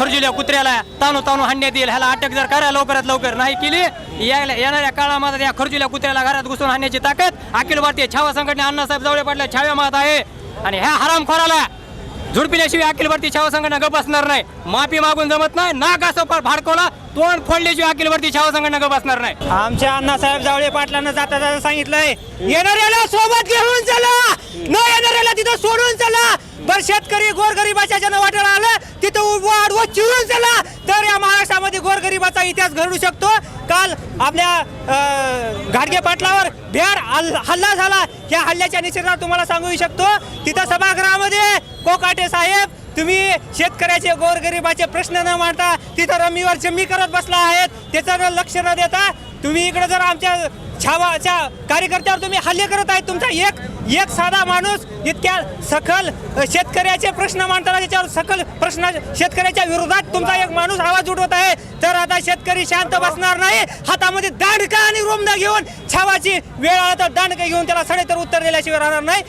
खुर्जिल्या कुत्र्याला ताणू ताणू हाणण्यात येईल ह्याला अटक जर करा लवकरात लवकर नाही केली यायला येणाऱ्या काळामध्ये या खुर्जिल्या कुत्र्याला घरात घुसून आणण्याची ताकद अखिल भारतीय छावा संघटने अण्णासाहेब जावळे पाटल्या छाव्या मात आहे. आणि ह्या हरामखोराला झुडपिल्याशिवाय अखिल भारतीय छावा संघटना गप बसणार नाही. माफी मागून जमत नाही. नाक असं पण भाडकोला तोंड फोडल्याशिवाय अखिल भारतीय छावा संघटना गप बसणार नाही. आमच्या अण्णासाहेब जावळे पाटलांना जाता जाता सांगितलंय येणाऱ्याला सोबत घेऊन चला! न येणाऱ्याला तिथं सोडून चला! बर शेतकरी गोरगरिबाच्या जन वाटेला आलं तिथं उभं आडवं चिरून चला तर या महाराष्ट्रामध्ये गोरगरिबाचा इतिहास घडू शकतो. काल आपल्या अं, घाडगे पाटलावर बिहार हल्ला झाला. या हल्ल्याच्या निषेधात तुम्हाला सांगू शकतो. तिथं सभागृहामध्ये कोकाटे साहेब तुम्ही शेतकऱ्याचे गोरगरिबाचे प्रश्न न मांडता तिथं रमीवर जमी करत बसला आहेत. त्याचं लक्ष न देता तुम्ही इकडे जर आमच्या छावाच्या कार्यकर्त्यावर तुम्ही हल्ले करत आहेत. तुमचा एक एक साधा माणूस इतक्या सखल शेतकऱ्याचे प्रश्न मांडताना त्याच्यावर सकल प्रश्न शेतकऱ्याच्या विरोधात तुमचा एक माणूस आवाज उठवत आहे. तर आता शेतकरी शांत बसणार नाही. हातामध्ये दांडका आणि रोमदा घेऊन छावाची वेळ आला तर दांडका घेऊन त्याला सडेतर उत्तर दिल्याशिवाय राहणार नाही.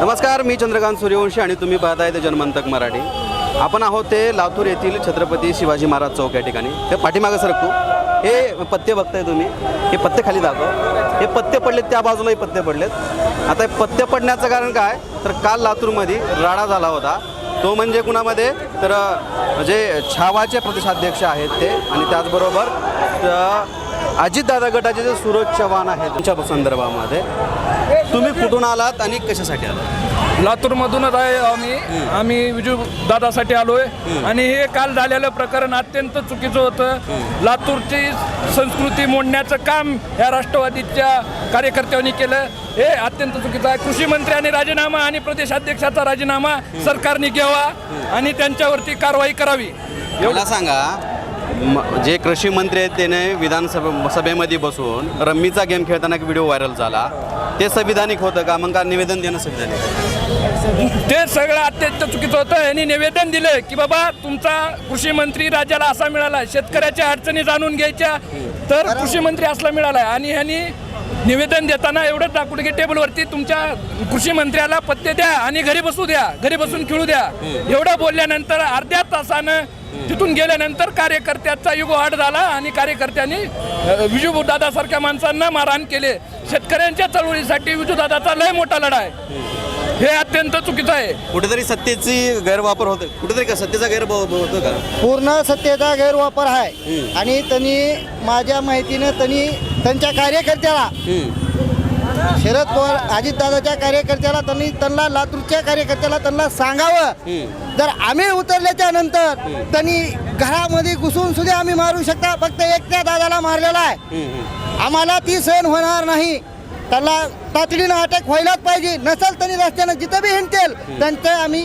नमस्कार मी चंद्रकांत सूर्यवंशी आणि तुम्ही पाहत ते जनमंतक मराठी. आपण आहोत ते लातूर येथील छत्रपती शिवाजी महाराज चौक या ठिकाणी. ते पाठीमागं सरकू. हे पत्ते बघताय तुम्ही. हे पत्ते खाली दाखव. हे पत्ते पडलेत त्या बाजूलाही पत्ते पडलेत. आता हे पत्ते पडण्याचं कारण काय? तर काल लातूरमध्ये राडा झाला होता. तो म्हणजे कुणामध्ये? तर जे छावाचे प्रदेशाध्यक्ष आहेत ते. आणि त्याचबरोबर अजितदादा गटाचे जे सूरज चव्हाण आहेत त्यांच्या संदर्भामध्ये. तुम्ही कुठून आलात आणि कशासाठी आलात? लातूरमधूनच आहे आम्ही. आम्ही विजू दादासाठी आलोय. आणि हे काल झालेलं प्रकरण अत्यंत चुकीचं होतं. लातूरची संस्कृती मोडण्याचं काम या राष्ट्रवादीच्या कार्यकर्त्यांनी केलं. हे अत्यंत चुकीचं आहे. कृषी मंत्र्यांनी राजीनामा आणि प्रदेशाध्यक्षाचा राजीनामा सरकारने घ्यावा आणि त्यांच्यावरती कारवाई करावी. मला सांगा जे कृषी मंत्री आहेत त्याने विधानसभे सभेमध्ये बसून रम्मीचा गेम खेळताना एक व्हिडिओ व्हायरल झाला. ते संविधानिक होतं का? मग का निवेदन देणं संविधानिक? ते सगळं अत्यंत चुकीचं होतं. यांनी निवेदन दिलं की बाबा तुमचा कृषी मंत्री राज्याला असा मिळाला शेतकऱ्याच्या अडचणी जाणून घ्यायच्या तर कृषी मंत्री असला मिळाला. आणि ह्यांनी निवेदन देताना एवढंच दाखवलं की टेबलवरती तुमच्या कृषी मंत्र्याला पत्ते द्या आणि घरी बसू द्या घरी बसून खेळू द्या. एवढं बोलल्यानंतर अर्ध्या तासानं तिथून गेल्यानंतर कार्यकर्त्याचा युग वाढ झाला आणि कार्यकर्त्यांनी अ, विजू दादासारख्या माणसांना मारहाण केले. शेतकऱ्यांच्या चळवळीसाठी विजू दादाचा लय मोठा लढा आहे. हे अत्यंत चुकीचं आहे. कुठेतरी सत्तेची गैरवापर होतो. कुठेतरी का सत्तेचा गैरवापर होतो का? पूर्ण सत्तेचा गैरवापर आहे. आणि त्यांनी माझ्या माहितीनं त्यांनी त्यांच्या कार्यकर्त्याला शरद पवार अजितदादाच्या कार्यकर्त्याला त्यांनी त्यांना लातूरच्या कार्यकर्त्याला त्यांना सांगावं. जर आम्ही उतरल्याच्या नंतर त्यांनी घरामध्ये घुसून सुद्धा आम्ही मारू शकता. फक्त एक त्या दादाला मारलेला आहे. आम्हाला ती सहन होणार नाही. त्याला तातडीनं अटक व्हायलाच पाहिजे. नसेल त्यांनी रस्त्यानं जिथं बी हिंडतेल त्यांचं आम्ही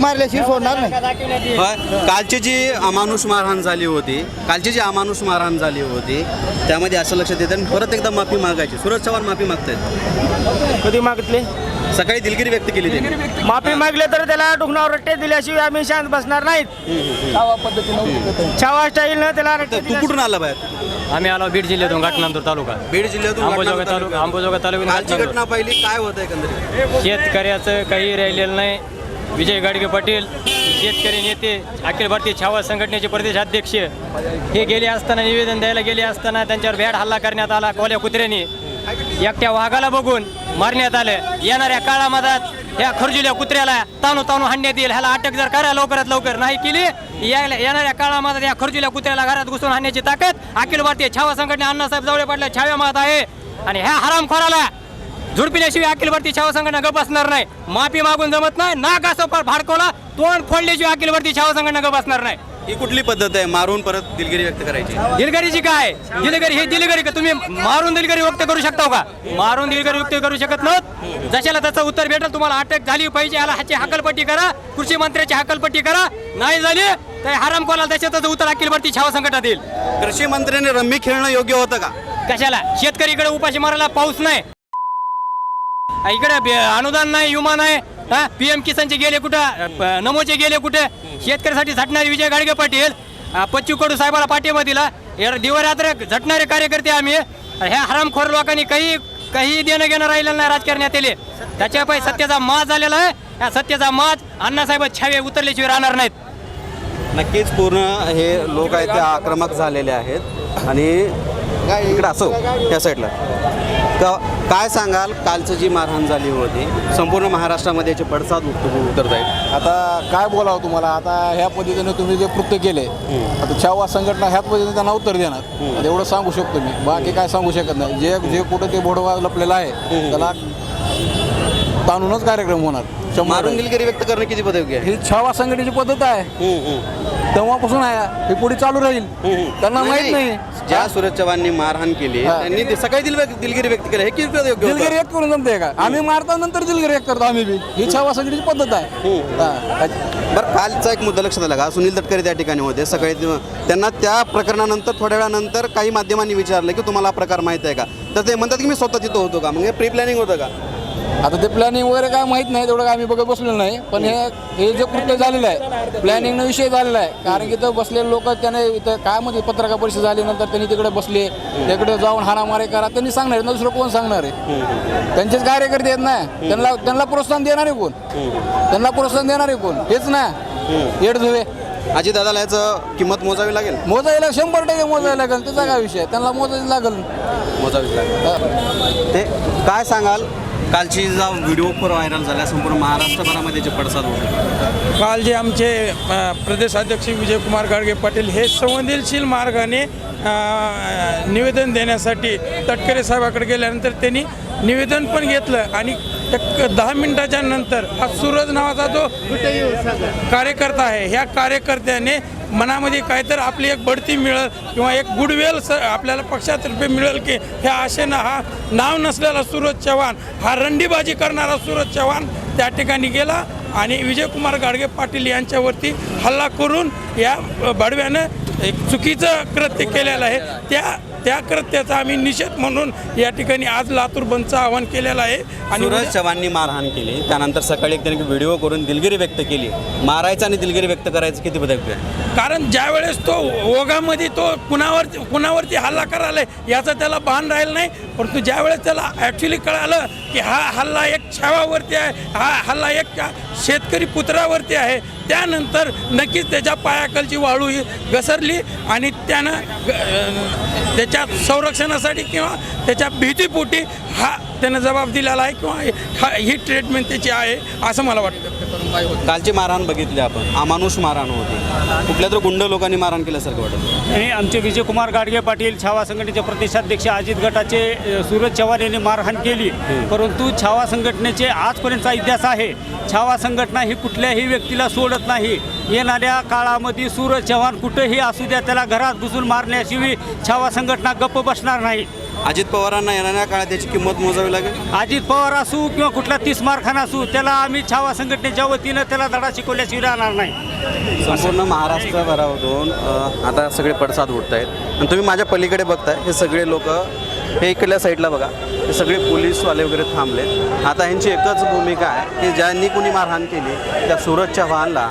मारल्याशिवाय सोडणार नाही. होय. कालची जी अमानुष मारहाण झाली होती कालची जी अमानुष मारहाण झाली होती त्यामध्ये असं लक्षात येतं आणि परत एकदा माफी मागायची. सूरज चव्हाण माफी मागतायत. कधी मागितले? सकाळी दिलगिरी व्यक्त केली त्यांनी. माफी मागले तर त्याला डुकणावर रट्टे दिल्याशिवाय आम्ही शांत बसणार नाहीत. छावा स्टाईलनं त्याला रट्टे तू कुठून आला बाहेर? आम्ही आलो बीड जिल्ह्यातून घाटनांदूर तालुका. बीड जिल्ह्यातून अंबोजोगाई घटना तालुका. कालची घाटनांदूर. घटना पाहिली काय होतं एकंदरीत? शेतकऱ्याचं काही राहिलेलं नाही. विजय गाडगे पाटील शेतकरी नेते अखिल भारतीय छावा संघटनेचे प्रदेशाध्यक्ष हे गेले असताना निवेदन द्यायला गेले असताना त्यांच्यावर भ्याड हल्ला करण्यात आला. कोल्या कुत्र्याने एकट्या वाघाला बघून मारण्यात आलं. येणाऱ्या काळामध्ये या खर्जुल्या कुत्र्याला ताणू ताणू हाणण्यात येईल. ह्याला अटक जर करा लवकरात लवकर नाही केली यायला येणाऱ्या काळामध्ये या खर्जुल्या कुत्र्याला घरात घुसून आणण्याची ताकद अखिल भारतीय छावा संघटने अण्णासाहेब जवळ पडल्या छाव्या मात आहे. आणि ह्या हरामखोराला झुडपिल्याशिवाय अखिल भारतीय छावा संघटना गप बसणार नाही. माफी मागून जमत नाही. नाक असं पण भाडकोला तोंड फोडल्याशिवाय अखिल भारतीय छावा संघटना गप बसणार नाही. ही कुठली पद्धत आहे? मारून परत दिलगिरी व्यक्त करायची. दिलगिरीची काय? दिलगिरी हे दिलगिरी का तुम्ही मारून दिलगिरी व्यक्त करू शकता का? मारून दिलगिरी व्यक्त करू शकत नव्हत. जशाला त्याचं उत्तर भेटेल तुम्हाला अटक झाली पाहिजे. याला ह्याची हकलपट्टी करा. कृषी मंत्र्याची हकलपट्टी करा. नाही झाली तर हराम कोणाला त्याच्यात उत्तर अखिल भारतीय छावा संघटना देईल कृषी मंत्र्यांनी रम्मी खेळणं योग्य होतं का? कशाला? शेतकरीकडे उपाशी मारायला पाऊस नाही. इकडे अनुदान नाही विमा नाही हा पीएम किसानचे गेले कुठं? नमोचे गेले कुठे? शेतकऱ्यासाठी झटणारे विजय गाडगे पाटील पच्ची कडू साहेबाला पाठिंबा दिला या दिवरात्र झटणारे कार्यकर्ते आम्ही. ह्या हरामखोर लोकांनी काही काही देणं घेणं राहिलेलं नाही राजकारण्यात येले. त्याच्यापायी सत्याचा माज झालेला आहे. या सत्याचा माज अण्णासाहेब छावे उतरल्याशिवाय राहणार नाहीत. नक्कीच पूर्ण हे लोक आहेत ते आक्रमक झालेले आहेत. आणि इकडं असं त्या साईडला. काय सांगाल? कालचं जी मारहाण झाली होती संपूर्ण महाराष्ट्रामध्ये याचे पडसाद उत उतरत आहेत. आता काय बोलावं तुम्हाला? आता ह्या पद्धतीने तुम्ही जे कृत्य केले आता छावा संघटना ह्याच पद्धतीने त्यांना उत्तर देणार. आता एवढं सांगू शकतो मी. बाकी काय सांगू शकत नाही. जे जे कुठं ते भोडवा लपलेलं आहे त्याला ताणूनच कार्यक्रम होणार. शंभर मारून. दिलगिरी व्यक्त करणं किती पदवी आहे? ही छावा संघटनेची पद्धत आहे. हम्म, हम्म. तेव्हापासून आहे. ही पुढे चालू राहील. त्यांना माहीत नाही. ज्या सूरज चव्हाणनी मारहाण केली हा. त्यांनी ते सकाळी दिल दिलगिरी व्यक्त केली. हे किती योग्य होतं? दिलगिरी एक करून जमते का? आम्ही मारता नंतर दिलगिरी एक करतो आम्ही बी. ही छावा संघटनेची पद्धत आहे. हा. बरं कालचा एक मुद्दा लक्षात आला का? सुनील तटकरे त्या ठिकाणी होते. सकाळी ते- त्यांना त्या प्रकरणानंतर थोड्या वेळानंतर काही माध्यमांनी विचारलं की तुम्हाला हा प्रकार माहीत आहे का? तर ते म्हणतात की मी स्वतः तिथं होतो का? मग प्री प्लॅनिंग होतं का? आता ते प्लॅनिंग वगैरे काय माहीत नाही तेवढं काय आम्ही बघत बसलेलो नाही. पण हे हे जे कृत्य झालेलं आहे प्लॅनिंग विषय झालेला आहे. कारण की इथं बसलेले लोक त्याने इथं काय म्हणजे पत्रकार परिषद झाल्यानंतर त्यांनी तिकडे बसले तिकडे जाऊन हाणामारी करा. त्यांनी सांगणार आहे, दुसरं कोण सांगणार आहे? त्यांचेच कार्यकर्ते आहेत ना. त्यांना त्यांना प्रोत्साहन देणारे कोण? त्यांना प्रोत्साहन देणारे कोण? हेच ना. येड धुवे. अजित दादाला याचं किंमत मोजावी लागेल? मोजायला शंभर टक्के मोजायला लागेल. त्याचा काय विषय आहे? त्यांना मोजायला लागेल. मोजावीच लागेल. ते काय सांगाल? कालची जा व्हिडिओ फार व्हायरल झाला संपूर्ण महाराष्ट्रभरामध्ये जे पडसाद होते. काल जे आमचे प्रदेशाध्यक्ष विजयकुमार गाडगे पाटील हे संवेदनशील मार्गाने निवेदन देण्यासाठी तटकरे साहेबाकडे गेल्यानंतर त्यांनी निवेदन पण घेतलं आणि एक दहा मिनिटाच्या नंतर हा सूरज नावाचा जो कार्यकर्ता आहे ह्या कार्यकर्त्याने मनामध्ये काहीतरी आपली एक बढती मिळेल किंवा एक गुडवेल स आपल्याला पक्षातर्फे मिळेल की ह्या आशेनं हा नाव नसलेला सूरज चव्हाण हा रंडीबाजी करणारा सूरज चव्हाण त्या ठिकाणी गेला आणि विजयकुमार गाडगे पाटील यांच्यावरती हल्ला करून या बडव्यानं एक चुकीचं कृत्य केलेलं आहे. त्या त्या कृत्याचा आम्ही निषेध म्हणून या ठिकाणी आज लातूर बंदचं आवाहन केलेलं आहे. आणि सूरज चव्हाणनी मारहाण केली. त्यानंतर सकाळी एक त्यांनी व्हिडिओ करून दिलगिरी व्यक्त केली. मारायचं आणि दिलगिरी व्यक्त करायचं किती आहे कारण ज्या वेळेस तो ओघामध्ये तो कुणावर कुणावरती हल्ला करायला याचं त्याला भान राहिलं नाही. परंतु ज्या वेळेस त्याला ॲक्च्युली कळालं की हा हल्ला एक छावावरती आहे हा हल्ला एक शेतकरी पुत्रावरती आहे त्यानंतर नक्कीच त्याच्या पायाखालची वाळू ही घसरली आणि त्यानं त्याच्या संरक्षणासाठी किंवा त्याच्या भीतीपोटी हा त्यानं जबाब दिलेला आहे किंवा हा ही ट्रीटमेंट त्याची आहे असं मला वाटतं. कालची मारहाण बघितली आपण. अमानुष मारहाण होती. कुठल्या तर गुंड लोकांनी मारहाण केल्यासारखं वाटत. आणि आमचे विजयकुमार गाडगे पाटील छावा संघटनेचे प्रदेशाध्यक्ष अजित गटाचे सूरज चव्हाण यांनी मारहाण केली. परंतु छावा संघटनेचे आजपर्यंतचा इतिहास आहे. छावा संघटना ही कुठल्याही व्यक्तीला सोडत नाही. येणाऱ्या काळामध्ये सूरज चव्हाण कुठेही असू द्या त्याला घरात घुसून मारण्याशिवाय छावा संघटना गप्प बसणार नाही. अजित पवारांना येणाऱ्या काळात त्याची किंमत मोजावी लागेल? अजित पवार असू किंवा कुठला तीस मारखाना असू त्याला आम्ही छावा संघटनेच्या वतीनं त्याला धडा शिकवल्याशिवाय राहणार नाही. संपूर्ण महाराष्ट्रभरातून अ, आता सगळे पडसाद उठत आहेत आणि तुम्ही माझ्या पलीकडे बघताय हे सगळे लोक हे इकडल्या साईडला बघा. सगळे पोलीसवाले वगैरे थांबले आता ह्यांची एकच भूमिका आहे की ज्यांनी कुणी मारहाण केली त्या सूरज चव्हाणला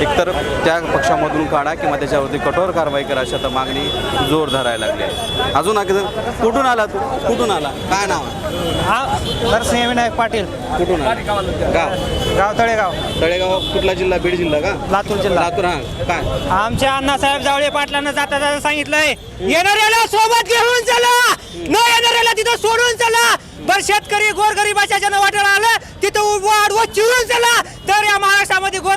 एकतर त्या पक्षामधून काढा किंवा त्याच्यावरती कठोर कारवाई करा अशी आता मागणी जोर धरायला लागली आहे. अजून आगे कुठून आला तू? कुठून आला? काय नाव? हा नरसिंह विनायक पाटील. कुठून आला? गाव? गाव तळेगाव. तळेगाव कुठला जिल्हा? बीड जिल्हा का? लातूर जिल्हा. लातूर हा. काय? आमच्या अण्णासाहेब जावळे पाटलांना जाता जाता सांगितलंय येणाऱ्याला सोबत घेऊन चला. न येणाऱ्याला तिथं सोडून चला. बर शेतकरी गोरगरिबाच्या ज्यांना वाटायला आलं तिथं उभं आडवं चिरून चला.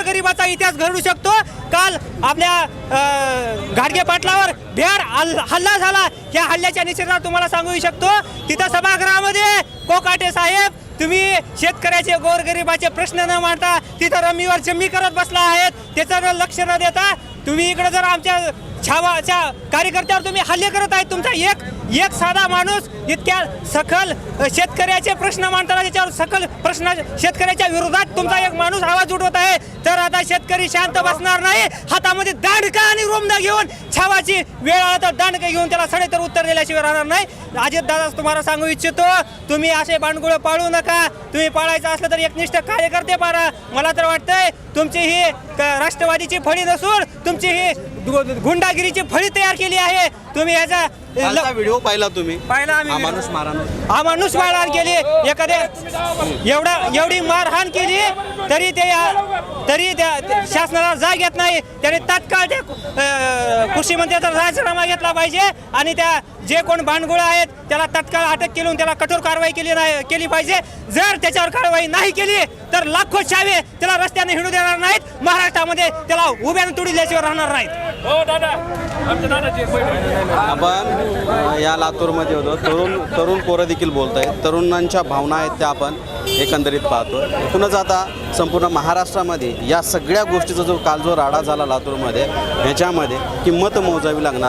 गोरगरिबाचा इतिहास घडू शकतो. काल आपल्या अं, घाटगे पाटलावर भ्याड हल्ला झाला. या हल्ल्याच्या निषेधात तुम्हाला सांगू शकतो. तिथं सभागृहामध्ये कोकाटे साहेब तुम्ही शेतकऱ्याचे गोरगरिबाचे प्रश्न न मांडता तिथं रमीवर जम्मी करत बसला आहेत. त्याचं लक्ष न देता तुम्ही इकडे जर आमच्या छावाच्या कार्यकर्त्यावर तुम्ही हल्ले करत आहेत तुमचा एक एक साधा माणूस इतक्या सखल शेतकऱ्याचे प्रश्न मांडताना त्याच्यावर सकल प्रश्न शेतकऱ्याच्या विरोधात तुमचा एक माणूस आवाज उठवत आहे. तर आता शेतकरी शांत बसणार नाही. हातामध्ये दांडका आणि रोमदा घेऊन छावाची वेळ आला तर दांडका घेऊन त्याला सडे तर उत्तर दिल्याशिवाय राहणार नाही. अजित दादा तुम्हाला सांगू इच्छितो तुम्ही असे बांडगुळ पाळू नका. तुम्ही पाळायचं असलं तर एकनिष्ठ कार्यकर्ते पारा. मला तर वाटतंय तुमची ही राष्ट्रवादीची फळी नसून तुमची ही गु- गुंडागिरीची फळी तयार केली आहे. तुम्ही याचा कालचा व्हिडिओ पाहिला तुम्ही? पाहिला आम्ही हा माणूस मारहाण हा माणूस मारहाण केली. एखाद्या एवढा एवढी मारहाण केली तरी ते तरी त्या शासनाला जाग येत नाही. त्याने तात्काळ त्या अं, कृषी मंत्र्याचा राजीनामा घेतला पाहिजे आणि त्या जे कोण भांडगुळ आहेत त्याला तत्काळ अटक केली त्याला कठोर कारवाई केली नाही केली पाहिजे. जर त्याच्यावर कारवाई नाही केली तर लाखो चावे त्याला रस्त्याने हिंडू देणार नाहीत. महाराष्ट्रामध्ये त्याला उभ्यानं तुडील्याशिवाय राहणार नाहीत. हो दादा. आमच्या आपण या लातूरमध्ये होतो. तरुण तरुण पोरं देखील बोलत आहेत तरुणांच्या भावना आहेत त्या आपण एकंदरीत पाहतो. एकूणच आता संपूर्ण महाराष्ट्रामध्ये या सगळ्या गोष्टीचा जो काल जो राडा झाला लातूरमध्ये ह्याच्यामध्ये किंमत मोजावी लागणार.